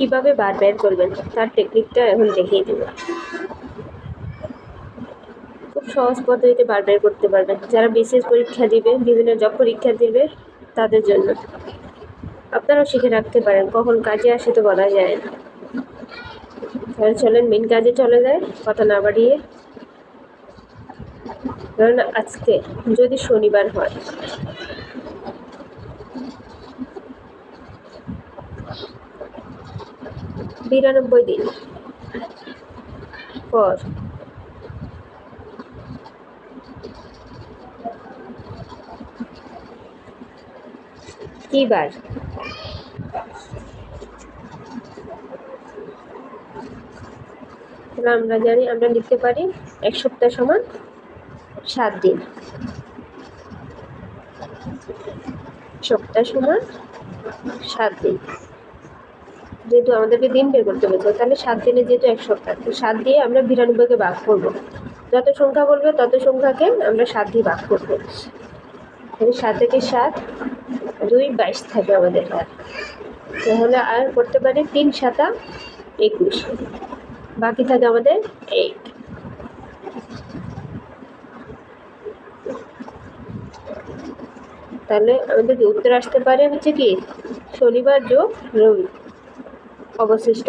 কীভাবে বার বের করবেন তার টেকনিকটা এখন দেখিয়ে দেবো। খুব সহজ পদ্ধতিতে বার বের করতে পারবেন। যারা বিশেষ পরীক্ষা দিবে, বিভিন্ন জব পরীক্ষা দিবে, তাদের জন্য। আপনারাও শিখে রাখতে পারেন, কখন কাজে আসে তো বলা যায় না। তাহলে চলেন মেন কাজে চলে যায় কথা না বাড়িয়ে। ধরেন আজকে, যদি শনিবার হয় বিরানব্বই দিন। পর। কি বার আমরা জানি, আমরা লিখতে পারি এক সপ্তাহ সমান সাত দিন। সপ্তাহ সমান সাত দিন। যেহেতু আমাদেরকে দিন বের করতে বলছে, তাহলে সাত দিনে যেহেতু এক সপ্তাহ, তো সাত দিয়ে আমরা বিরানব্বইকে ভাগ করব। যত সংখ্যা বলবে, তত সংখ্যাকে আমরা সাত দিয়ে ভাগ করব। তাহলে সাত থেকে সাত, দুই বাইশ থাকে আমাদের আর। তাহলে আর করতে পারি তিন সাতা একুশ। বাকি থাকে আমাদের এইট তাহলে আমাদের উত্তর আসতে পারে হচ্ছে কি? শনিবার যোগ রবি। অবশিষ্ট।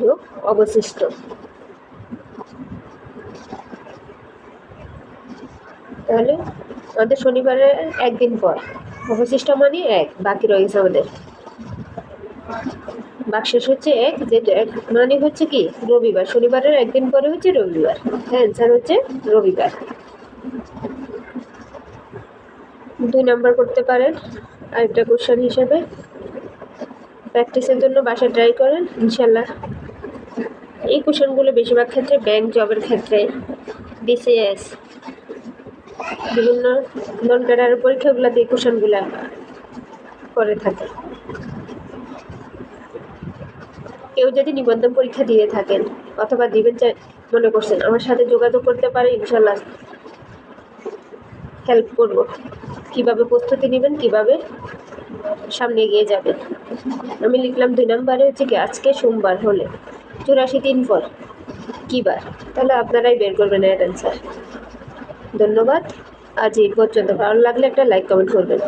যোগ অবশিষ্ট। তাহলে আমাদের শনিবারের একদিন পর। অবশিষ্ট মানে এক, বাকি রয়েছে আমাদের। বাকশেষ হচ্ছে এক যেটা এক মানে হচ্ছে কি? রবিবার। শনিবারের একদিন পরে হচ্ছে রবিবার। অ্যান্সার হচ্ছে রবিবার। দুই নাম্বার করতে পারেন। আরেকটা কোশ্চেন হিসেবে প্র্যাকটিসের জন্য বাসা ট্রাই করেন, ইনশাল্লাহ। এই কোশ্চেনগুলো বেশিরভাগ ক্ষেত্রে ব্যাংক জবের ক্ষেত্রে বিসিএস বিভিন্ন নন ক্যাডারের পরীক্ষাগুলোতে এই কোশ্চেনগুলো করে থাকে। কেউ যদি নিবন্ধন পরীক্ষা দিয়ে থাকেন, অথবা দিবেন চাই মনে করছেন, আমার সাথে যোগাযোগ করতে পারে, ইনশাল্লাহ হেল্প করব। কীভাবে প্রস্তুতি নেবেন, কীভাবে সামনে এগিয়ে যাবেন। আমি লিখলাম দুই নম্বরে হচ্ছে কি, আজকে সোমবার হলে। চুরাশি তিন পর। কী বার? তাহলে আপনারাই বের করবেন এর অ্যান্সার ধন্যবাদ। আজ এই পর্যন্ত। ভালো লাগলে একটা লাইক কমেন্ট করবেন।